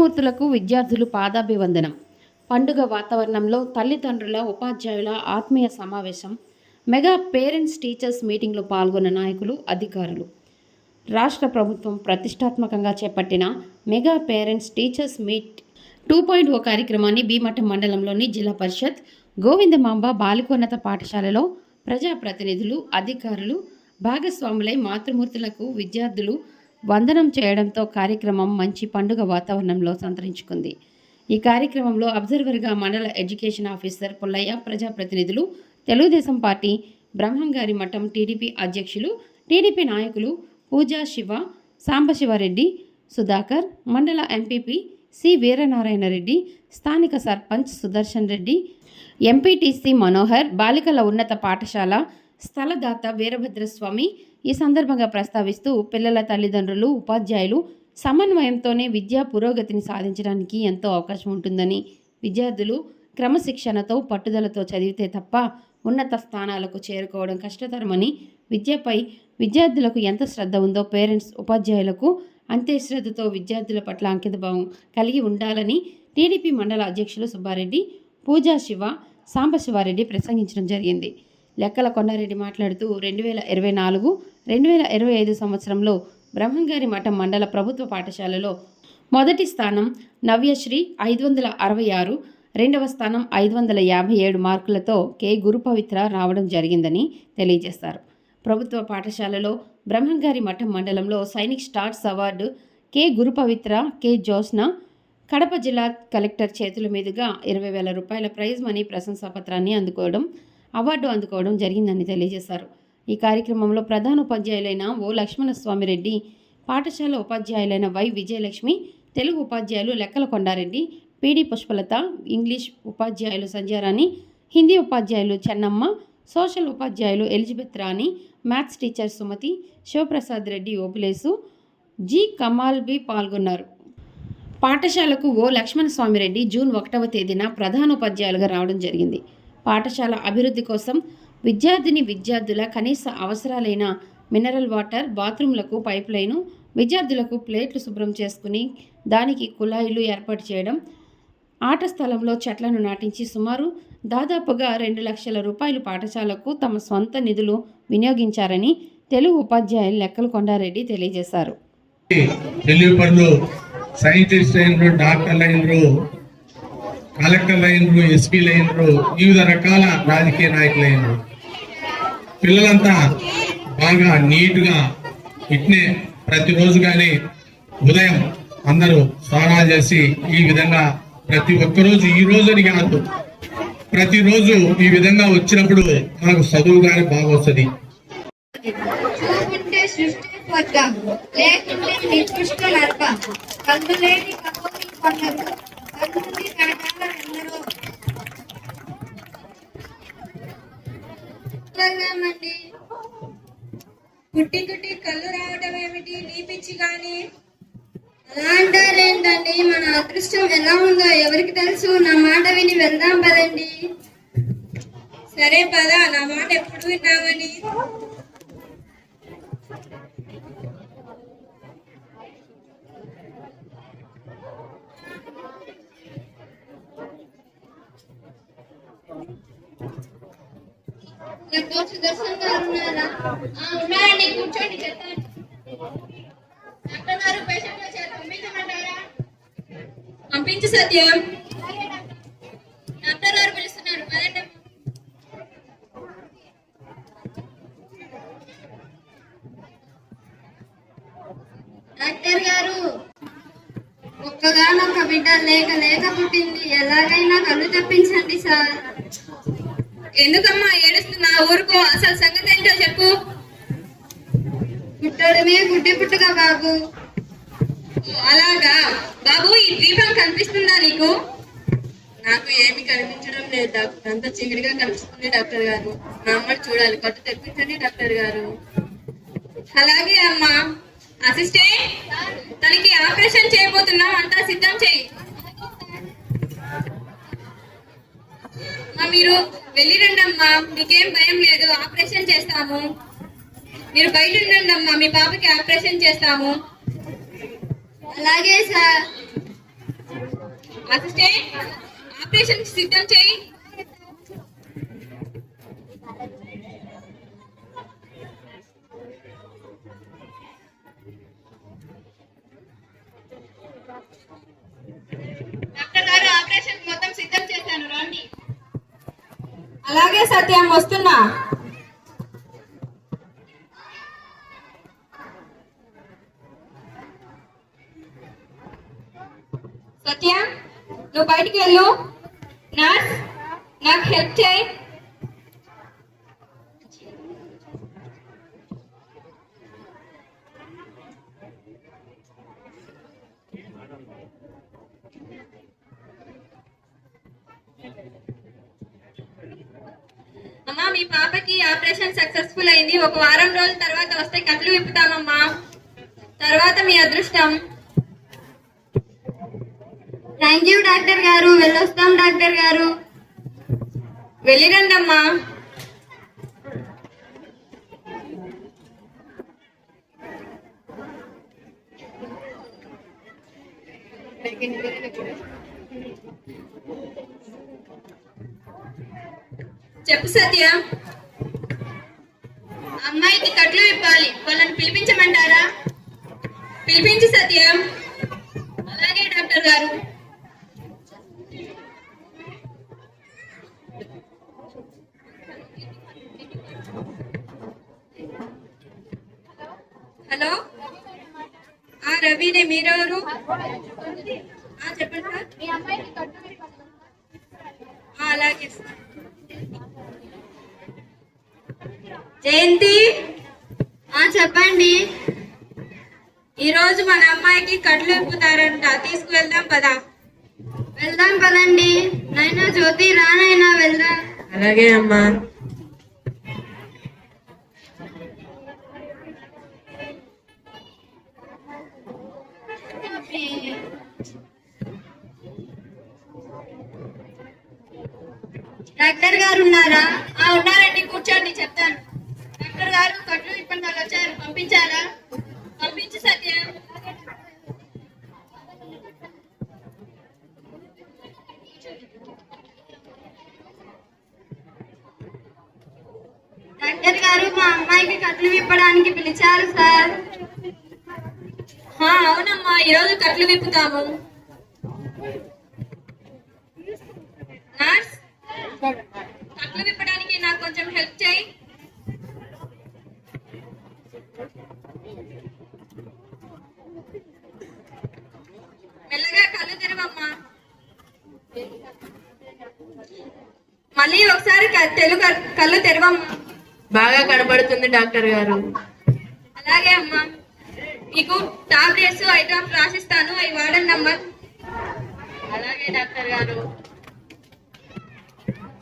మాతృమూర్తులకు విద్యార్థులు పాదాభివందనం. పండుగ వాతావరణంలో తల్లిదండ్రుల ఉపాధ్యాయుల ఆత్మీయ సమావేశం మెగా పేరెంట్స్ టీచర్స్ మీటింగ్లో పాల్గొన్న నాయకులు అధికారులు. రాష్ట్ర ప్రభుత్వం ప్రతిష్టాత్మకంగా చేపట్టిన mega parents teachers meet two point O కార్యక్రమాన్ని భీమఠం మండలంలోని జిల్లా పరిషత్ గోవిందమాంబ బాలికోన్నత పాఠశాలలో ప్రజాప్రతినిధులు అధికారులు భాగస్వాములై మాతృమూర్తులకు విద్యార్థులు వందనం చేయడంతో కార్యక్రమం మంచి పండుగ వాతావరణంలో సంతరించుకుంది. ఈ కార్యక్రమంలో అబ్జర్వర్గా మండల ఎడ్యుకేషన్ ఆఫీసర్ పుల్లయ్య ప్రజాప్రతినిధులు తెలుగుదేశం పార్టీ బ్రహ్మంగారి మఠం టీడీపీ అధ్యక్షులు టీడీపీ నాయకులు పూజా శివ సాంబశివారెడ్డి సుధాకర్ మండల ఎంపీపీ సి వీరనారాయణ రెడ్డి స్థానిక సర్పంచ్ సుదర్శన్ రెడ్డి ఎంపీటీసీ మనోహర్ బాలికల ఉన్నత పాఠశాల స్థలదాత వీరభద్రస్వామి ఈ సందర్భంగా ప్రస్తావిస్తూ పిల్లల తల్లిదండ్రులు ఉపాధ్యాయులు సమన్వయంతోనే విద్యా పురోగతిని సాధించడానికి ఎంతో అవకాశం ఉంటుందని. విద్యార్థులు క్రమశిక్షణతో పట్టుదలతో చదివితే తప్ప ఉన్నత స్థానాలకు చేరుకోవడం కష్టతరమని విద్యపై విద్యార్థులకు ఎంత శ్రద్ధ ఉందో పేరెంట్స్ ఉపాధ్యాయులకు అంతే శ్రద్ధతో విద్యార్థుల పట్ల అంకితభావం కలిగి ఉండాలని టీడీపీ మండల అధ్యక్షులు సుబ్బారెడ్డి పూజా శివ సాంబశివారెడ్డి ప్రసంగించడం జరిగింది. లెక్కల కొండారెడ్డి మాట్లాడుతూ రెండు వేల ఇరవై నాలుగు రెండు వేల ఇరవై ఐదు సంవత్సరంలో బ్రహ్మంగారి మఠం మండల ప్రభుత్వ పాఠశాలలో మొదటి స్థానం నవ్యశ్రీ ఐదు వందల అరవై ఆరు రెండవ స్థానం ఐదు వందల యాభై ఏడు మార్కులతో కె. గురుపవిత్ర రావడం జరిగిందని తెలియజేస్తారు ప్రభుత్వ పాఠశాలలో బ్రహ్మంగారి మఠం మండలంలో Sainik stars award K. Gurupavitra K. Josna Kadapa జిల్లా కలెక్టర్ చేతుల మీదుగా ఇరవై వేల రూపాయల ప్రైజ్ మనీ ప్రశంసా పత్రాన్ని అందుకోవడం అవార్డు అందుకోవడం జరిగిందని తెలియజేశారు. ఈ కార్యక్రమంలో ప్రధాన ఉపాధ్యాయులైన ఓ లక్ష్మణస్వామిరెడ్డి పాఠశాల ఉపాధ్యాయులైన వై విజయలక్ష్మి తెలుగు ఉపాధ్యాయులు లెక్కల కొండారెడ్డి పీడి పుష్పలత ఇంగ్లీష్ ఉపాధ్యాయులు సంజారాణి హిందీ ఉపాధ్యాయులు చెన్నమ్మ సోషల్ ఉపాధ్యాయులు Elizabeth Rani maths teacher Sumathi Shivaprasad Reddy Opilesu G Kamal B పాల్గొన్నారు. పాఠశాలకు ఓ లక్ష్మణస్వామిరెడ్డి జూన్ ఒకటవ తేదీన ప్రధానోపాధ్యాయులుగా రావడం జరిగింది. పాఠశాల అభివృద్ధి కోసం విద్యార్థిని విద్యార్థుల కనీస అవసరాలైన మినరల్ వాటర్ బాత్రూంలకు పైప్ లైను విద్యార్థులకు ప్లేట్లు శుభ్రం చేసుకుని దానికి కుళాయిలు ఏర్పాటు చేయడం ఆట స్థలంలో చెట్లను నాటించి సుమారు దాదాపుగా రెండు లక్షల రూపాయలు పాఠశాలకు తమ సొంత నిధులు వినియోగించారని తెలుగు ఉపాధ్యాయులు లెక్కలు కొండారెడ్డి తెలియజేశారు. సైంటిస్ట్ అయినరు డాక్టర్లు అయినరు కలెక్టర్లు అయినరు ఎస్పీలు అయినరు వివిధ రకాల రాజకీయ నాయకులు అయినరు పిల్లలంతా బాగా నీట్గా ఇట్నే ప్రతిరోజు కానీ ఉదయం అందరూ స్నానాలు చేసి ఈ విధంగా ప్రతి ఒక్కరోజు ఈ రోజుని కాదు ప్రతిరోజు ఈ విధంగా వచ్చినప్పుడు మనకు చదువు కానీ బాగా వస్తుంది. సృష్టి స్వర్గం లేకుంటే నికృష్ట నరకం కన్నులేని కబోని కొందరు కన్నుంది కుట్టి కుట్టి కళ్ళు రావడం ఏమిటి? నీ కానీ గాని. అలా అంటారేంటండి? మన అదృష్టం ఎలా ఉందో ఎవరికి తెలుసు? నా మాట విని వెళ్దాం పదండి. సరే పదా నా మాట ఎప్పుడు విన్నావని? రేపు సుదర్శన్ గారు ఉన్నారా? ఆ, ఉన్నారండి. కూర్చోండి చెప్తాను డాక్టర్ గారు పేషెంట్ వచ్చారు. పంపించమంటారా? పంపించు సత్యం. డాక్టర్ గారు పిలుస్తున్నారు. పదండి డాక్టర్ గారు ఒక్కగానొక్క బిడ్డ లేక లేక పుట్టింది. ఎలాగైనా కళ్ళు తెప్పించండి సార్. ఎందుకమ్మా ఏడుస్తున్నా? ఊరుకో. అసలు సంగతి ఏంటో చెప్పు. పుట్టడమే గుడ్డి పుట్టుగా బాబు. అలాగా? బాబు ఈ దీపం కనిపిస్తుందా నీకు? నాకు ఏమి కనిపించడం లేదు డాక్టర్. అంత చీకటిగా కనిపిస్తుంది డాక్టర్ గారు. నా అమ్మని చూడాలి. కట్టు తెప్పించండి డాక్టర్ గారు. అలాగే అమ్మా. అసిస్టెంట్ తనకి ఆపరేషన్ చేయబోతున్నాం. అంతా సిద్ధం చేయి. మీరు వెళ్ళిరండి అమ్మా మీకేం భయం లేదు. ఆపరేషన్ చేస్తాము. మీరు బయట ఉండండి అమ్మా మీ పాపకి ఆపరేషన్ చేస్తాము. అలాగే సార్. అసిస్టెంట్ ఆపరేషన్ సిద్ధం చేయి. డాక్టర్ గారు ఆపరేషన్ మొత్తం సిద్ధం చేశాను. రండి. అలాగే సత్యం వస్తున్నా. సత్య నువ్వు బయటికి వెళ్ళు. నర్స్ నాకు హెల్ప్ చేయి అమ్మా మీ పాపకి ఆపరేషన్ సక్సెస్ఫుల్ అయింది. ఒక వారం రోజుల తర్వాత వస్తే కట్లు విప్పుతామమ్మా. తర్వాత మీ అదృష్టం. థ్యాంక్ యూ డాక్టర్ గారు. వెళ్ళొస్తాం డాక్టర్ గారు. వెళ్ళిరండమ్మా. చెప్పు సత్య. అమ్మాయికి కట్లు విప్పాలి. వాళ్ళని పిలిపించమంటారా? పిలిపించి సత్య. అలాగే డాక్టర్ గారు. హలో? ఆ రవినే మీరెవరు? చెప్పండి సార్. అలాగే సార్. జయంతి? ఆ చెప్పండి. ఈరోజు మన అమ్మాయికి కట్లు ఇప్పుతారంట తీసుకువెళ్దాం పదా. వెళ్దాం పదండి. నైనా జ్యోతి రానైనా వెళ్దాం. అలాగే అమ్మా. డాక్టర్ గారు ఉన్నారా? ఆ ఉన్నారండి. కూర్చోండి చెప్తాను. గారు కట్లు ఇప్పటి వాళ్ళు వచ్చారు. పంపించాలా పంపించు సత్య. డాక్టర్ గారు మా అమ్మాయికి కట్లు విప్పడానికి పిలిచారు సార్. అవునమ్మా ఈరోజు కట్లు విప్పుతాము నర్స్ కట్లు విప్పడానికి నాకు కొంచెం హెల్ప్ చేయి మెల్లగా కళ్ళు తెరవమ్మా మళ్ళీ ఒకసారి క- తెలుగు కళ్ళు తెరవమ్మా బాగా కనబడుతుంది డాక్టర్ గారు. అలాగే అమ్మా. మీకు టాబ్లెట్స్ ఐటమ్స్ రాసిస్తాను. అవి వాడండి అమ్మా అలాగే డాక్టర్ గారు.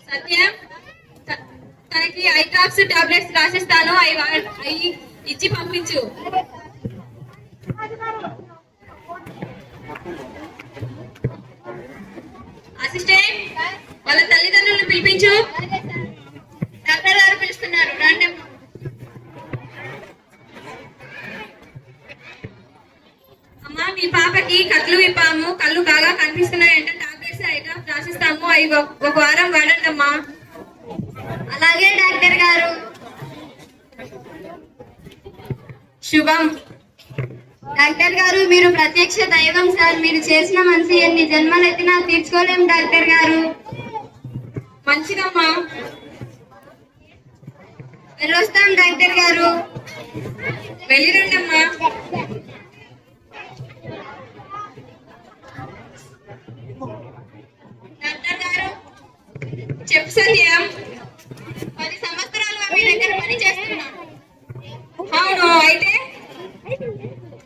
సత్యం తనకి ఐ డ్రాప్స్ టాబ్లెట్స్ రాసిస్తాను. అవి అవి ఇచ్చి పంపించు. అసిస్టెంట్ వాళ్ళ తల్లిదండ్రులను పిలిపించు డాక్టర్ గారు పిలుస్తున్నారు రండి అమ్మా. అమ్మా మీ పాపకి కట్లు విప్పాము కళ్ళు బాగా కనిపిస్తున్నాయంటే టాబ్లెట్స్ ఐటమ్స్ ఒక- వారం వాడండమ్మా అలాగే డాక్టర్ గారు. శుభం. డాక్టర్ గారు మీరు ప్రత్యక్ష దైవం సార్. మీరు చేసిన మంచి ఎన్ని జన్మలెత్తినా తీర్చుకోలేం డాక్టర్ గారు. మంచిదమ్మా. వెళ్ళొస్తాం డాక్టర్ గారు. వెళ్ళిరండమ్మా. చెప్పు సత్యం పది సంవత్సరాలుగా మీ దగ్గర పని చేస్తున్నాను అవును అయితే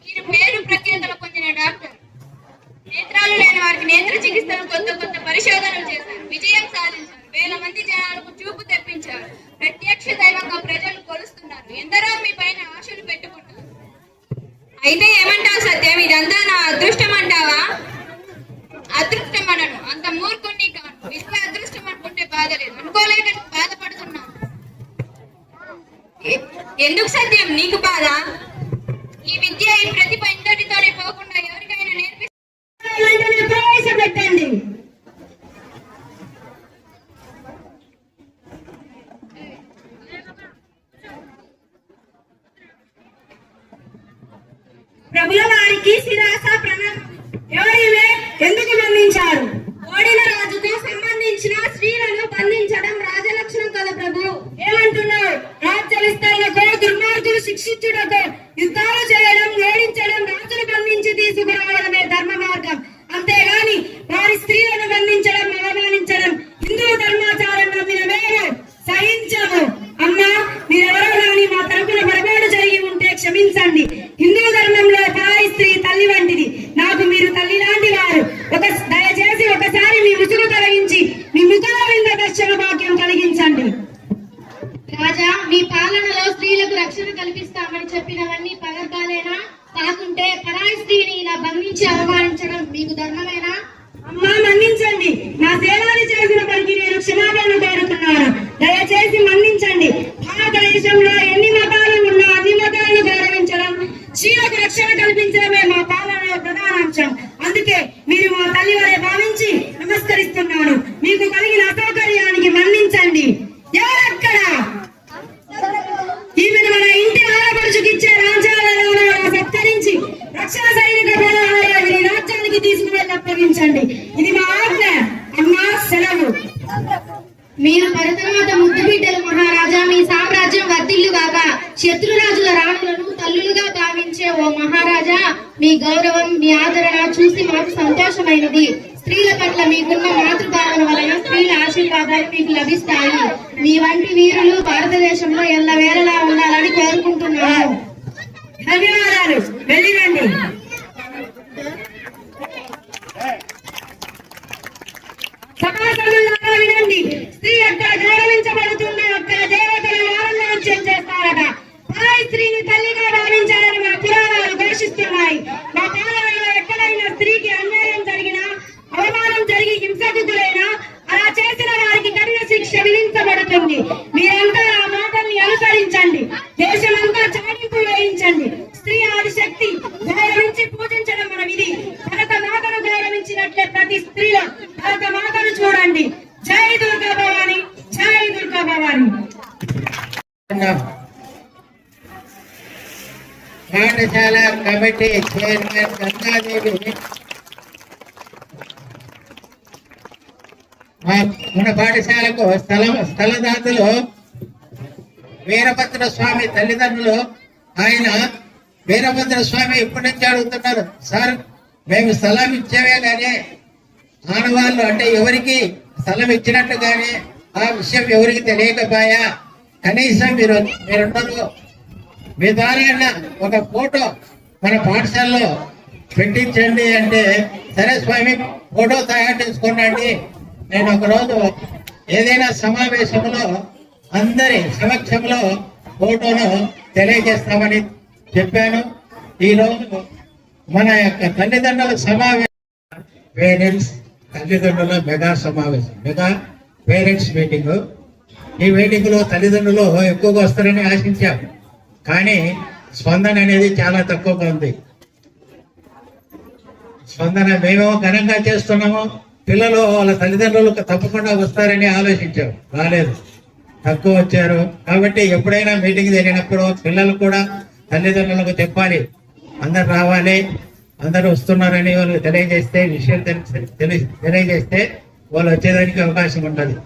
మీరు పేరు ప్రఖ్యాతలు పొందిన డాక్టర్ నేత్రాలు లేని వారికి నేత్ర చికిత్సలు కొత్త కొత్త పరిశోధనలు చేశారు విజయం సాధించారు వేల మంది జనాలకు చూపు తెప్పించారు ప్రత్యక్ష దైవంగా ప్రజలు కొలుస్తున్నారు ఎందరో మీ పైన ఆశలు పెట్టుకుంటారు అయితే ఏమంటావు సత్యం ఇదంతా నా అదృష్టం అంటావా అదృష్టం అనను అంత మూర్ఖుణ్ణి కాను విశ్వ అదృష్టం అనుకుంటే బాధలేదు అనుకోలేక బాధపడుతున్నాను ఎ- ఎందుకు సత్యం నీకు బాధ? ఈ విద్య ఈ ప్రతిభ ఇంతటితోనే పోకుండా ఎవరికైనా నేర్పిస్తే ప్రవేశం ప్రభుల వారికి శిరాస ప్రణామం. ఎవరి మన పాఠశాలకు స్థల స్థలదాతలు వీరభద్ర స్వామి తల్లిదండ్రులు ఆయన వీరభద్ర స్వామి ఎప్పటి నుంచి అడుగుతున్నారు? సార్ మేము స్థలం ఇచ్చేవే కానీ ఆడవాళ్ళు అంటే ఎవరికి స్థలం ఇచ్చినట్టు కానీ ఆ విషయం ఎవరికి తెలియకపోయా? కనీసం మీరు మీరుండరు మీ ద్వారా ఒక ఫోటో మన పాఠశాలలో పెట్టించండి అంటే సరే స్వామి ఫోటో తయారు చేసుకోండి నేను ఒక రోజు ఏదైనా సమావేశంలో అందరి సమక్షంలో ఫోటోను తెలియజేస్తామని చెప్పాను. ఈ రోజు మన యొక్క తల్లిదండ్రుల సమావేశం పేరెంట్స్ తల్లిదండ్రుల మెగా సమావేశం మెగా పేరెంట్స్ మీటింగ్. ఈ మీటింగ్లో తల్లిదండ్రులు ఎక్కువగా వస్తారని ఆశించాము కానీ స్పందన అనేది చాలా తక్కువగా ఉంది. స్పందన మేము ఘనంగా చేస్తున్నాము పిల్లలు వాళ్ళ తల్లిదండ్రులు తప్పకుండా వస్తారని ఆలోచించారు. రాలేదు. తక్కువ వచ్చారు. కాబట్టి ఎప్పుడైనా మీటింగ్ జరిగినప్పుడు పిల్లలు కూడా తల్లిదండ్రులకు చెప్పాలి. అందరు రావాలి. అందరూ వస్తున్నారని వాళ్ళు తెలియజేస్తే విషయం తెలియజేస్తే వాళ్ళు వచ్చేదానికి అవకాశం ఉంటుంది.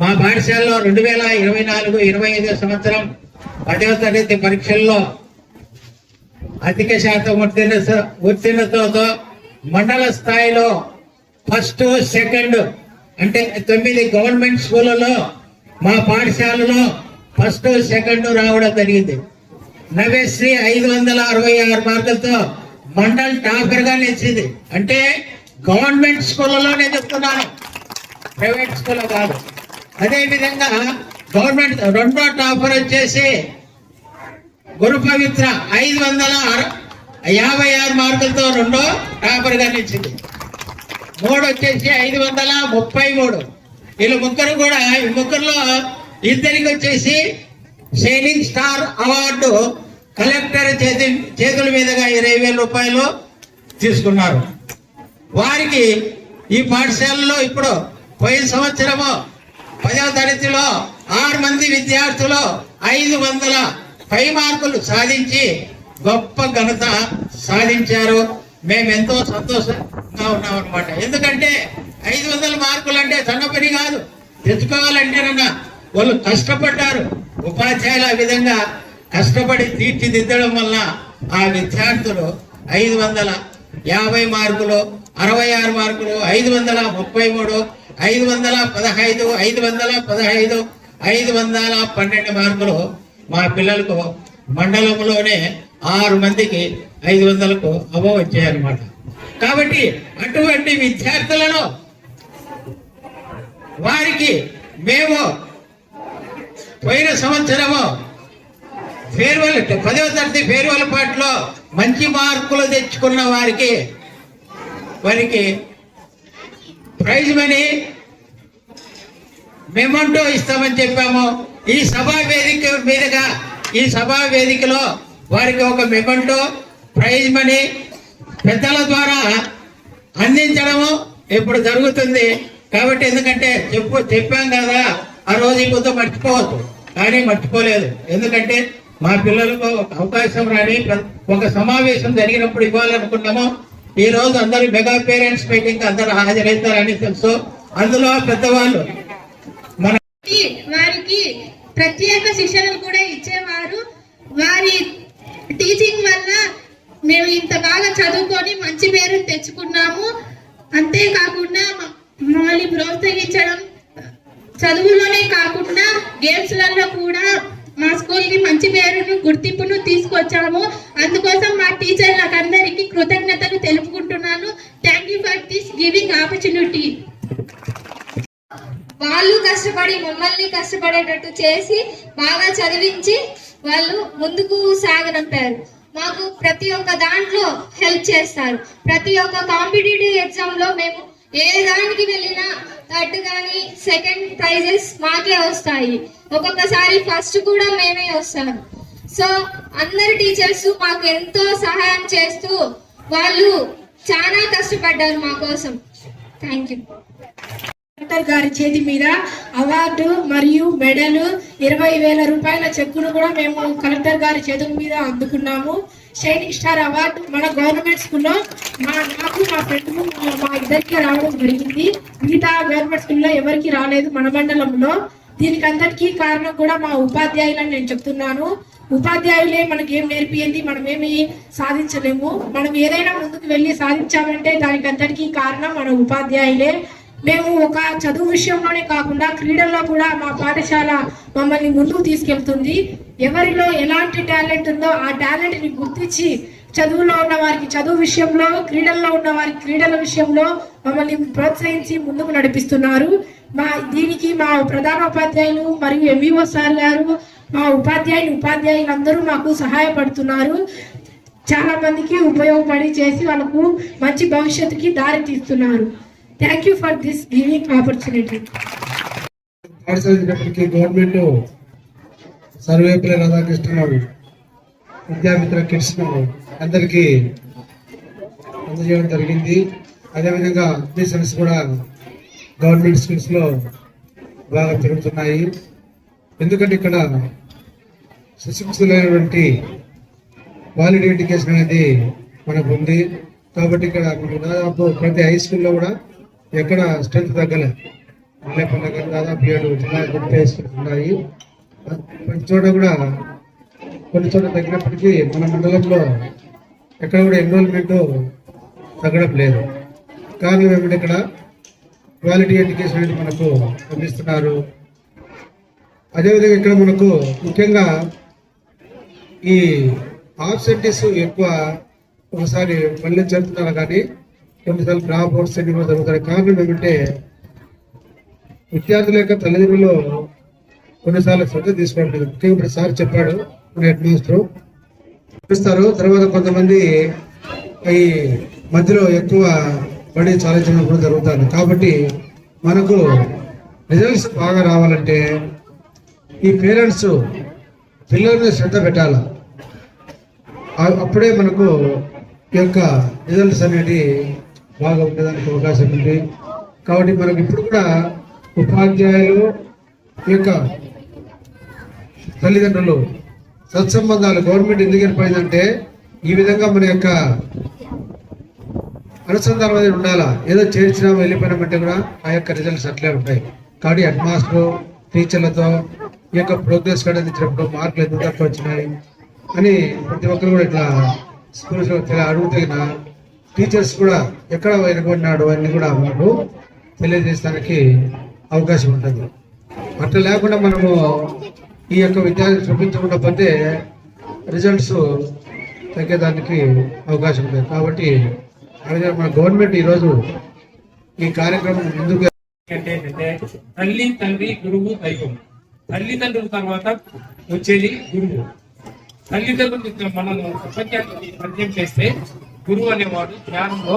మా పాఠశాలలో రెండు వేల ఇరవై నాలుగు ఇరవై ఐదు సంవత్సరం పదవ తరగతి పరీక్షల్లో అధిక శాతం ఉత్తీర్ణ ఉత్తీర్ణతతో మండల స్థాయిలో ఫస్ట్ సెకండ్ అంటే తొమ్మిది గవర్నమెంట్ స్కూళ్ళలో మా పాఠశాలలో ఫస్ట్ సెకండ్ రావడం జరిగింది. నవేశ్రీ ఐదు వందల అరవై ఆరు మార్కులతో మండల్ టాపర్గా నిలిచింది. అంటే గవర్నమెంట్ స్కూళ్ళలోనే చెప్తున్నాను. ప్రైవేట్ స్కూల్ కాదు. అదే విధంగా గవర్నమెంట్ రెండో టాపర్ వచ్చేసి గురు పవిత్ర ఐదు వందల యాభై ఆరు మార్కులతో రెండో టాపర్గా నిలిచింది. మూడు వచ్చేసి ఐదు వందల ముప్పై మూడు. వీళ్ళు ముగ్గురు కూడా ఈ ముగ్గురులో ఇద్దరికి వచ్చేసి షైనింగ్ స్టార్ అవార్డు కలెక్టర్ చేతి చేతుల మీదుగా ఇరవై వేల రూపాయలు తీసుకున్నారు. వారికి ఈ పాఠశాలలో ఇప్పుడు పోయిన సంవత్సరము పదవ తరగతిలో ఆరు మంది విద్యార్థులు ఐదు వందల పై మార్కులు సాధించి గొప్ప ఘనత సాధించారు. మేము ఎంతో సంతోషంగా ఉన్నాం అనమాట ఎందుకంటే ఐదు వందల మార్కులు అంటే చిన్న పని కాదు. తెచ్చుకోవాలంటేనన్నా వాళ్ళు కష్టపడ్డారు. ఉపాధ్యాయులు ఆ విధంగా కష్టపడి తీర్చిదిద్దడం వల్ల ఆ విద్యార్థులు ఐదు వందల యాభై మార్కులు అరవై ఆరు మార్కులు ఐదు వందల ముప్పై మూడు ఐదు వందల పదహైదు ఐదు వందల పదహైదు ఐదు వందల పన్నెండు మార్కులు మా పిల్లలకు మండలంలోనే ఆరు మందికి ఐదు వందలకు అవో వచ్చాయన్నమాట. కాబట్టి అటువంటి విద్యార్థులను వారికి మేము పోయిన సంవత్సరము ఫేర్వెల్ పదవ తరగతి ఫేర్వెల్ పాటలో మంచి మార్కులు తెచ్చుకున్న వారికి వారికి ప్రైజ్ మనీ మెమంటో ఇస్తామని చెప్పాము. ఈ సభా వేదిక మీదుగా ఈ సభా వేదికలో వారికి ఒక మెమంటో ప్రైజ్ మనీ పెద్దల ద్వారా అందించడము ఇప్పుడు జరుగుతుంది. కాబట్టి ఎందుకంటే చెప్పు చెప్పాం కదా ఆ రోజు కొంత మర్చిపోవద్దు. కానీ మర్చిపోలేదు. ఎందుకంటే మా పిల్లలకు ఒక అవకాశం రాని ఒక సమావేశం జరిగినప్పుడు ఇవ్వాలనుకున్నాము. ఈ రోజు అందరు మెగా పేరెంట్స్ మీటింగ్ అందరు హాజరవుతారని తెలుసు. అందులో పెద్దవాళ్ళు మన వారికి ప్రత్యేక శిక్షణలు కూడా ఇచ్చేవారు. వారి టీచింగ్ వల్ల మేము ఇంత బాగా చదువుకొని మంచి పేరు తెచ్చుకున్నాము. అంతేకాకుండా మమ్మల్ని ప్రోత్సహించడం చదువులోనే కాకుండా గేమ్స్లలో కూడా మా స్కూల్కి మంచి పేరును గుర్తింపును తీసుకొచ్చాము. అందుకోసం మా టీచర్లకు అందరికీ కృతజ్ఞతలు తెలుపుకుంటున్నాను. Thank you for this giving opportunity వాళ్ళు కష్టపడి మమ్మల్ని కష్టపడేటట్టు చేసి బాగా చదివించి వాళ్ళు ముందుకు సాగనంపారు. మాకు ప్రతి ఒక్క దాంట్లో హెల్ప్ చేస్తారు. ప్రతి ఒక్క కాంపిటేటివ్ ఎగ్జామ్లో మేము ఏ దానికి వెళ్ళినా థర్డ్ కానీ సెకండ్ ప్రైజెస్ మాకే వస్తాయి. ఒక్కొక్కసారి ఫస్ట్ కూడా మేమే వస్తాము సో అందరి టీచర్స్ మాకు ఎంతో సహాయం చేస్తూ వాళ్ళు చాలా కష్టపడ్డారు మా కోసం. థ్యాంక్ యూ కలెక్టర్ గారి చేతి మీద అవార్డు మరియు మెడల్ ఇరవై వేల రూపాయల చెక్కును కూడా మేము కలెక్టర్ గారి చేతుల మీద అందుకున్నాము. షైనింగ్ స్టార్ అవార్డు మన గవర్నమెంట్ స్కూల్లో మా నాకు మా ఫ్రెండ్ మా ఇద్దరికి రావడం జరిగింది. మిగతా గవర్నమెంట్ స్కూల్లో ఎవరికి రాలేదు మన మండలంలో. దీనికి అందరికీ కారణం కూడా మా ఉపాధ్యాయులని నేను చెప్తున్నాను. ఉపాధ్యాయులే మనకి ఏం నేర్పియండి మనం ఏమి సాధించలేము. మనం ఏదైనా ముందుకు వెళ్ళి సాధించామంటే దానికి అందరికీ కారణం మన ఉపాధ్యాయులే. మేము ఒక చదువు విషయంలోనే కాకుండా క్రీడల్లో కూడా మా పాఠశాల మమ్మల్ని ముందుకు తీసుకెళ్తుంది. ఎవరిలో ఎలాంటి టాలెంట్ ఉందో ఆ టాలెంట్ని గుర్తించి చదువులో ఉన్న వారికి చదువు విషయంలో క్రీడల్లో ఉన్న వారికి క్రీడల విషయంలో మమ్మల్ని ప్రోత్సహించి ముందుకు నడిపిస్తున్నారు. మా దీనికి మా ప్రధానోపాధ్యాయులు మరియు ఎంఈఓ సార్ గారు మా ఉపాధ్యాయులు ఉపాధ్యాయులు అందరూ మాకు సహాయపడుతున్నారు. చాలా మందికి ఉపయోగపడి చేసి వాళ్ళకు మంచి భవిష్యత్తుకి దారి తీస్తున్నారు. Thank you for this giving opportunity పాఠశాలకి government Sarvepalli Radhakrishnarao Vidyamitra kits అందరికీ అందజేయడం జరిగింది. అదేవిధంగా అడ్మిషన్స్ కూడా గవర్నమెంట్ స్కూల్స్లో బాగా పెరుగుతున్నాయి ఎందుకంటే ఇక్కడ సుశిక్షులైనటువంటి వాలిడ్ ఎడ్యుకేషన్ అనేది మనకు ఉంది. కాబట్టి ఇక్కడ మనకు దాదాపు ప్రతి హై స్కూల్లో కూడా ఎక్కడ స్ట్రెంత్ తగ్గలే. మల్లెపల్లి గారు దాదాపు ఏడు జిల్లా గుడ్ ఉన్నాయి ప్రతి చోట కూడా కొన్ని చోట్ల తగ్గినప్పటికీ మన మండలంలో ఎక్కడ కూడా ఎన్రోల్మెంట్ తగ్గడం లేదు. కానీ మేము ఇక్కడ? క్వాలిటీ ఎడ్యుకేషన్ అనేది మనకు అందిస్తున్నారు. అదేవిధంగా ఇక్కడ మనకు ముఖ్యంగా ఈ ఆబ్సెంటీస్ ఎక్కువ ఒకసారి మళ్ళీ జరుగుతున్నారు కానీ కొన్నిసార్లు డ్రాప్ అవుట్స్ అన్ని కూడా జరుగుతాయి. కారణం ఏమంటే విద్యార్థుల యొక్క తల్లిదండ్రులు కొన్నిసార్లు శ్రద్ధ తీసుకోవడం ముఖ్యంగా సార్ చెప్పాడు మన హెడ్ మాస్టర్ చూపిస్తారు. తర్వాత కొంతమంది ఈ మధ్యలో ఎక్కువ పడి చాలించడం కూడా జరుగుతారు కాబట్టి మనకు రిజల్ట్స్ బాగా రావాలంటే ఈ పేరెంట్స్ పిల్లల మీద శ్రద్ధ పెట్టాలి. అప్పుడే మనకు ఈ యొక్క రిజల్ట్స్ అనేది బాగా ఉండడానికి అవకాశం ఉంది. కాబట్టి మనకి ఇప్పుడు కూడా ఉపాధ్యాయులు యొక్క తల్లిదండ్రులు సత్సంబంధాలు గవర్నమెంట్ ఎందుకు ఏర్పడిందంటే ఈ విధంగా మన యొక్క అనుసంధానం అనేది ఉండాలా? ఏదో చేర్చినా వెళ్ళిపోయినామంటే కూడా ఆ యొక్క రిజల్ట్స్ అట్లే ఉంటాయి. కాబట్టి హెడ్ మాస్టర్ టీచర్లతో ఈ యొక్క ప్రోగ్రెస్ కార్డ్ అందించినప్పుడు మార్కులు ఎందుకు తక్కువ వచ్చినాయి అని ప్రతి ఒక్కరు కూడా ఇట్లా స్కూల్స్లో అడుగుతగిన టీచర్స్ కూడా ఎక్కడ వెనుకొన్నాడు అన్నీ కూడా మనకు తెలియజేయడానికి అవకాశం ఉంటుంది. అట్లా లేకుండా మనము ఈ యొక్క విద్యార్థులు చూపించకుండా పోతే రిజల్ట్స్ తగ్గేదానికి అవకాశం ఉంటుంది. కాబట్టి అలాగే మన గవర్నమెంట్ ఈరోజు ఈ కార్యక్రమం ముందుకు ఏంటంటే తల్లి తండ్రి గురువు దైవం. తల్లిదండ్రుల తర్వాత వచ్చేది గురువు. తల్లిదండ్రులు మనం ప్రపంచానికి పరిచయం చేస్తే గురువు అనేవాడు జ్ఞానంలో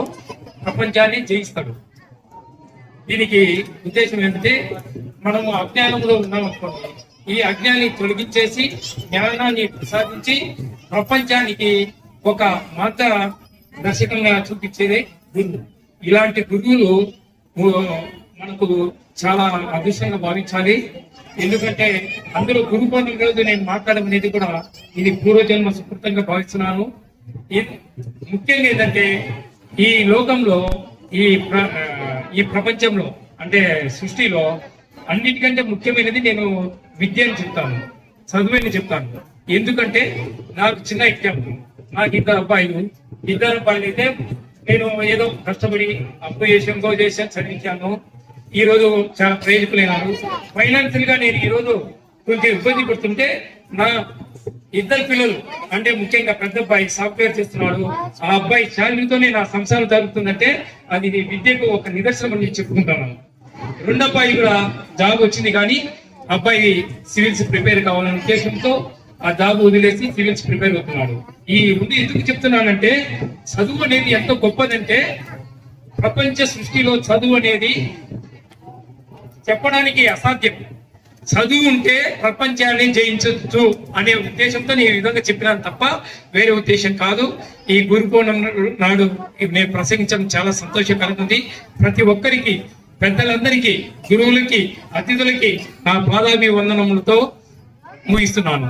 ప్రపంచాన్ని జయిస్తాడు. దీనికి ఉద్దేశం ఏంటంటే మనము అజ్ఞానంలో ఉన్నాం అనుకోండి ఈ అజ్ఞాన్ని తొలగించేసి జ్ఞానాన్ని ప్రసాదించి ప్రపంచానికి ఒక మార్గ దర్శకంగా చూపించేదే గురువు. ఇలాంటి గురువులు మనకు చాలా అదృష్టంగా భావించాలి. ఎందుకంటే అందులో గురు పౌర్ణమి రోజు నేను మాట్లాడమనేది కూడా ఇది పూర్వజన్మ సుకృతంగా భావిస్తున్నాను. ముఖ్యంగా ఏంటంటే ఈ లోకంలో ఈ ప్ర- ఈ ప్రపంచంలో అంటే సృష్టిలో అన్నిటికంటే ముఖ్యమైనది నేను విద్య అని చెప్తాను. చదువుని చెప్తాను. ఎందుకంటే నాకు చిన్న ఎగ్జాంపుల్. నాకు ఇద్దరు అబ్బాయిలు. ఇద్దరు అబ్బాయిలు అయితే నేను ఏదో కష్టపడి అప్పు చేసి ఇంకో చేసాను చదివించాను. ఈ రోజు చాలా ప్రయోజకులైనాను ఫైనాన్షియల్గా నేను ఈ రోజు కొంచెం ఇబ్బంది పడుతుంటే నా ఇద్దరు పిల్లలు అంటే ముఖ్యంగా పెద్ద అబ్బాయి సాఫ్ట్వేర్ చేస్తున్నాడు. ఆ అబ్బాయి శాలరీతోనే నా సంసారం జరుగుతుందంటే అది నీ విద్యకు ఒక నిదర్శనం అని చెప్పుకుంటాను. రెండో అబ్బాయి కూడా జాబ్ వచ్చింది కానీ అబ్బాయి సివిల్స్ ప్రిపేర్ కావాలనే ఉద్దేశంతో ఆ జాబ్ వదిలేసి సివిల్స్ ప్రిపేర్ అవుతున్నాడు. ఈ రెండు ఎందుకు చెప్తున్నానంటే చదువు అనేది ఎంత గొప్పదంటే ప్రపంచ సృష్టిలో చదువు అనేది చెప్పడానికి అసాధ్యం. చదువు ఉంటే ప్రపంచాన్ని జయించవచ్చు అనే ఉద్దేశంతో నేను ఈ విధంగా చెప్పినాను తప్ప వేరే ఉద్దేశం కాదు. ఈ గురుకోణం నాడు నేను ప్రసంగించడం చాలా సంతోషకరంగా ఉంది. ప్రతి ఒక్కరికి పెద్దలందరికీ గురువులకి అతిథులకి నా పాదాభి వందనములతో ముగిస్తున్నాను.